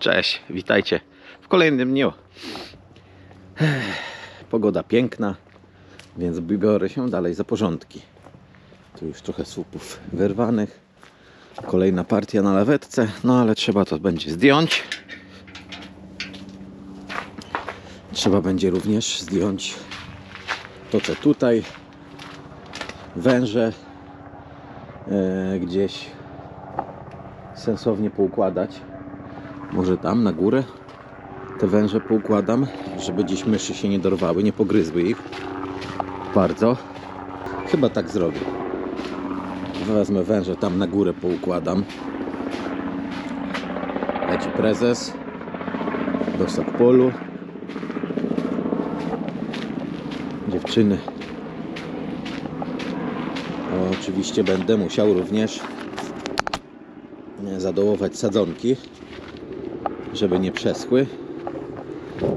Cześć, witajcie w kolejnym dniu. Pogoda piękna, więc biorę się dalej za porządki. Tu już trochę słupów wyrwanych. Kolejna partia na lawetce, no ale trzeba to będzie zdjąć. Trzeba będzie również zdjąć to co tutaj, węże e, gdzieś sensownie poukładać. Może tam na górę te węże poukładam, żeby gdzieś myszy się nie dorwały, nie pogryzły ich. Bardzo. Chyba tak zrobię. Wezmę węże tam na górę poukładam. Leci prezes do Sokpolu. Dziewczyny. Oczywiście będę musiał również zadołować sadzonki, żeby nie przeschły.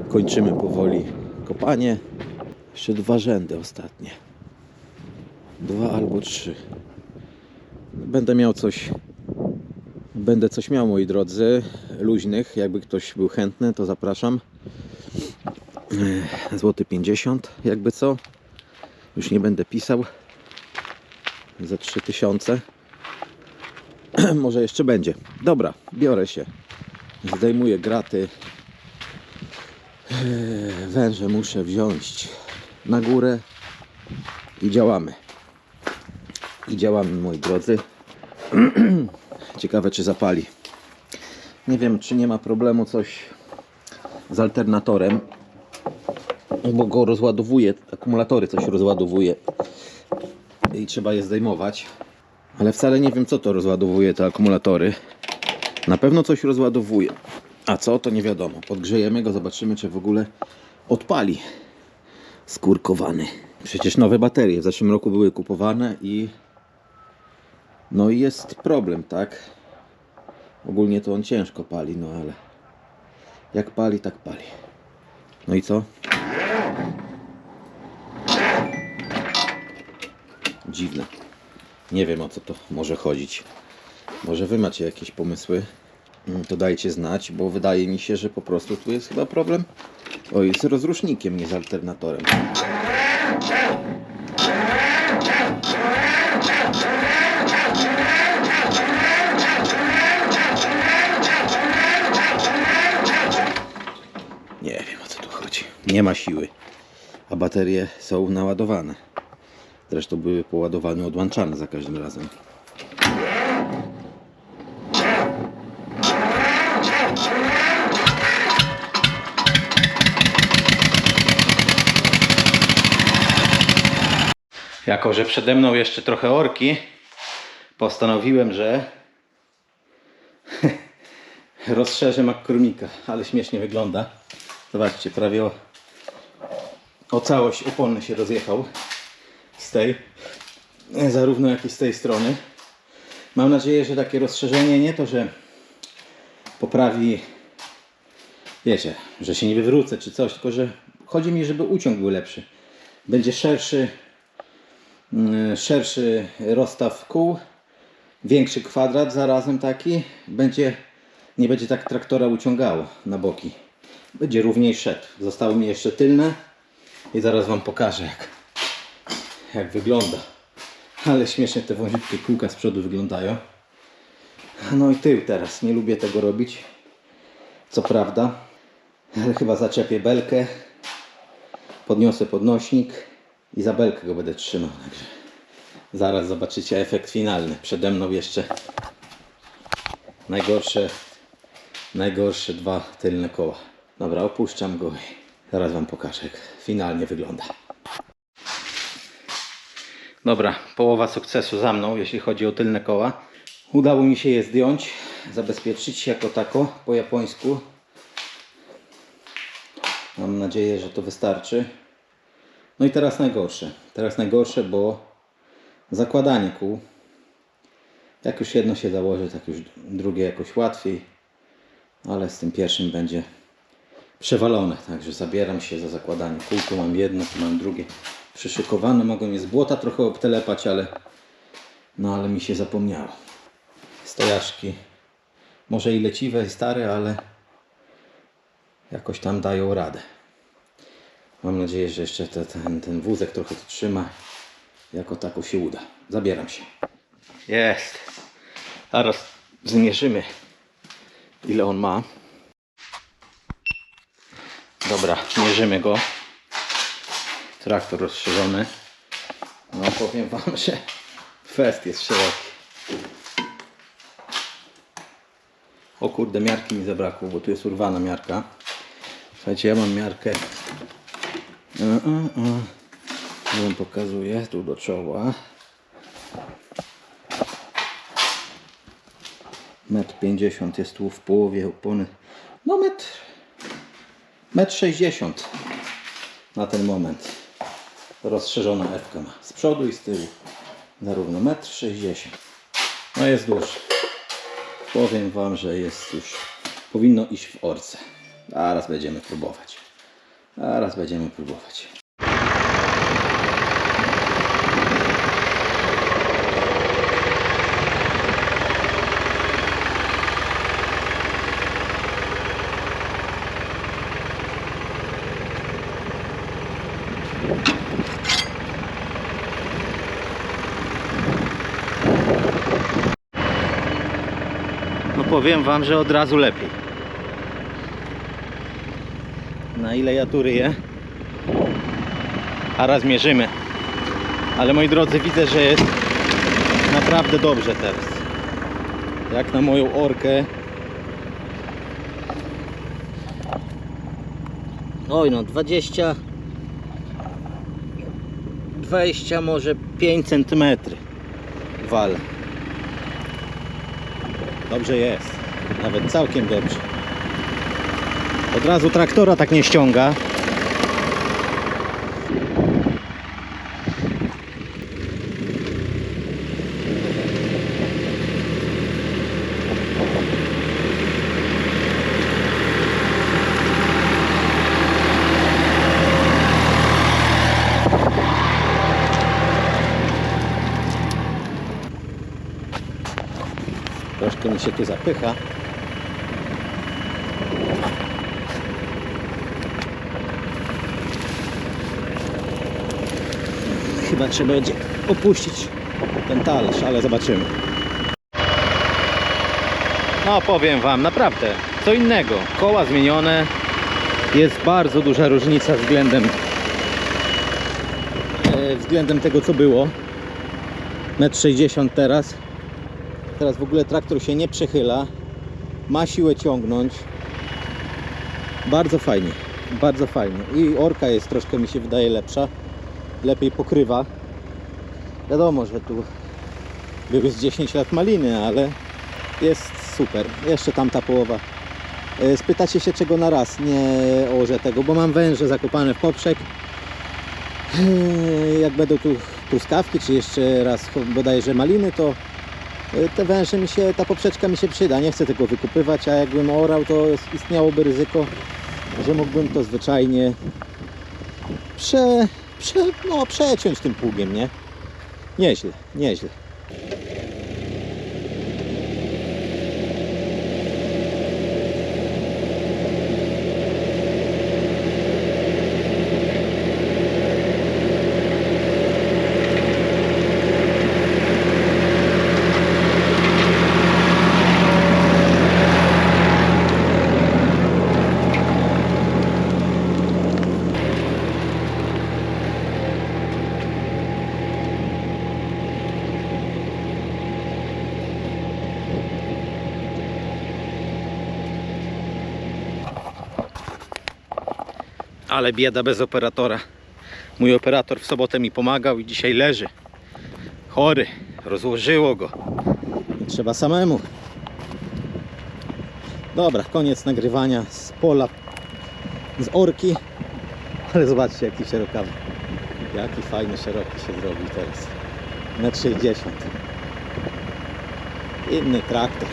Kończymy powoli kopanie. Jeszcze dwa rzędy ostatnie. Dwa albo trzy. Będę miał coś. Będę coś miał, moi drodzy, luźnych. Jakby ktoś był chętny, to zapraszam. Złoty 50, jakby co. Już nie będę pisał. Za 3000. Może jeszcze będzie. Dobra, biorę się. Zdejmuję graty. Eee, Węże muszę wziąć na górę i działamy. I działamy, moi drodzy. Ciekawe, czy zapali. Nie wiem, czy nie ma problemu coś z alternatorem, bo go rozładowuje, akumulatory coś rozładowuje i trzeba je zdejmować. Ale wcale nie wiem, co to rozładowuje te akumulatory. Na pewno coś rozładowuje. A co, to nie wiadomo. Podgrzejemy go, zobaczymy, czy w ogóle odpali. Skurkowany. Przecież nowe baterie w zeszłym roku były kupowane i no i jest problem, tak? Ogólnie to on ciężko pali, no ale jak pali, tak pali. No i co? Dziwne. Nie wiem o co to może chodzić. Może wy macie jakieś pomysły? Mm, To dajcie znać, bo wydaje mi się, że po prostu tu jest chyba problem. Oj, z rozrusznikiem, nie z alternatorem. Nie wiem o co tu chodzi. Nie ma siły. A baterie są naładowane. Zresztą były poładowane, odłączane za każdym razem. Jako, że przede mną jeszcze trochę orki, postanowiłem, że rozszerzę makronika, ale śmiesznie wygląda. Zobaczcie, prawie o, o całość opony się rozjechał z tej, zarówno jak i z tej strony. Mam nadzieję, że takie rozszerzenie nie to, że poprawi, wiecie, że się nie wywrócę czy coś, tylko że chodzi mi, żeby uciąg był lepszy. Będzie szerszy, szerszy rozstaw kół, większy kwadrat zarazem taki, będzie, nie będzie tak traktora uciągało na boki. Będzie równiej szedł. Zostały mi jeszcze tylne i zaraz Wam pokażę jak, jak wygląda. Ale śmiesznie te wąziutkie kółka z przodu wyglądają. No i tył teraz. Nie lubię tego robić. Co prawda. Ale chyba zaczepię belkę. Podniosę podnośnik i go będę trzymał. Także zaraz zobaczycie efekt finalny. Przede mną jeszcze najgorsze, najgorsze dwa tylne koła. Dobra, opuszczam go i zaraz Wam pokażę jak finalnie wygląda. Dobra, połowa sukcesu za mną, jeśli chodzi o tylne koła. Udało mi się je zdjąć, zabezpieczyć jako tako po japońsku. Mam nadzieję, że to wystarczy. No i teraz najgorsze. Teraz najgorsze, bo zakładanie kół. Jak już jedno się założy, tak już drugie jakoś łatwiej. Ale z tym pierwszym będzie przewalone. Także zabieram się za zakładanie kół. Tu mam jedno, tu mam drugie przyszykowane. Mogą je z błota trochę obtelepać, ale no ale mi się zapomniało. Stojaczki może i leciwe i stare, ale jakoś tam dają radę. Mam nadzieję, że jeszcze te, ten, ten wózek trochę to trzyma. Jako tako się uda. Zabieram się. Jest. Zaraz zmierzymy, ile on ma. Dobra, mierzymy go. Traktor rozszerzony. No powiem wam, że fest jest szeroki. O kurde, miarki mi zabrakło, bo tu jest urwana miarka. Słuchajcie, ja mam miarkę. A, a, a. Ja wam pokazuję, tu do czoła. Metr 50 jest tu w połowie opony. No metr, metr 60 na ten moment. Rozszerzona F ma z przodu i z tyłu. Zarówno metr 60. No jest dłuższy. Powiem Wam, że jest już, powinno iść w orce. Zaraz będziemy próbować. Zaraz będziemy próbować. No powiem Wam, że od razu lepiej. Na ile ja tu ryję? A raz mierzymy. Ale moi drodzy, widzę, że jest naprawdę dobrze teraz. Jak na moją orkę. Oj no, 20 20 może 5 cm wale. Dobrze jest. Nawet całkiem dobrze. Od razu traktora tak nie ściąga. Troszkę mi się tu zapycha. Chyba trzeba będzie opuścić ten talerz, ale zobaczymy. No powiem Wam, naprawdę, co innego. Koła zmienione. Jest bardzo duża różnica względem e, względem tego co było. 1,60 m teraz. Teraz w ogóle traktor się nie przechyla. Ma siłę ciągnąć. Bardzo fajnie. Bardzo fajnie. I orka jest troszkę mi się wydaje lepsza. Lepiej pokrywa. Wiadomo, że tu były z 10 lat maliny, ale jest super. Jeszcze tamta połowa. E, Spytacie się czego na raz nie ołożę tego, bo mam węże zakopane w poprzek. E, Jak będą tu truskawki, czy jeszcze raz bodajże maliny, to E, te węże mi się, ta poprzeczka mi się przyda, nie chcę tego wykupywać, a jakbym orał, to istniałoby ryzyko, że mógłbym to zwyczajnie prze, prze, no, przeciąć tym pługiem, nie? Nieźle, nieźle. Ale bieda bez operatora. Mój operator w sobotę mi pomagał i dzisiaj leży. Chory. Rozłożyło go. Trzeba samemu. Dobra, koniec nagrywania z pola, z orki. Ale zobaczcie jaki szerokawy. Jaki fajny, szeroki się zrobił teraz. Na 60. Inny traktor.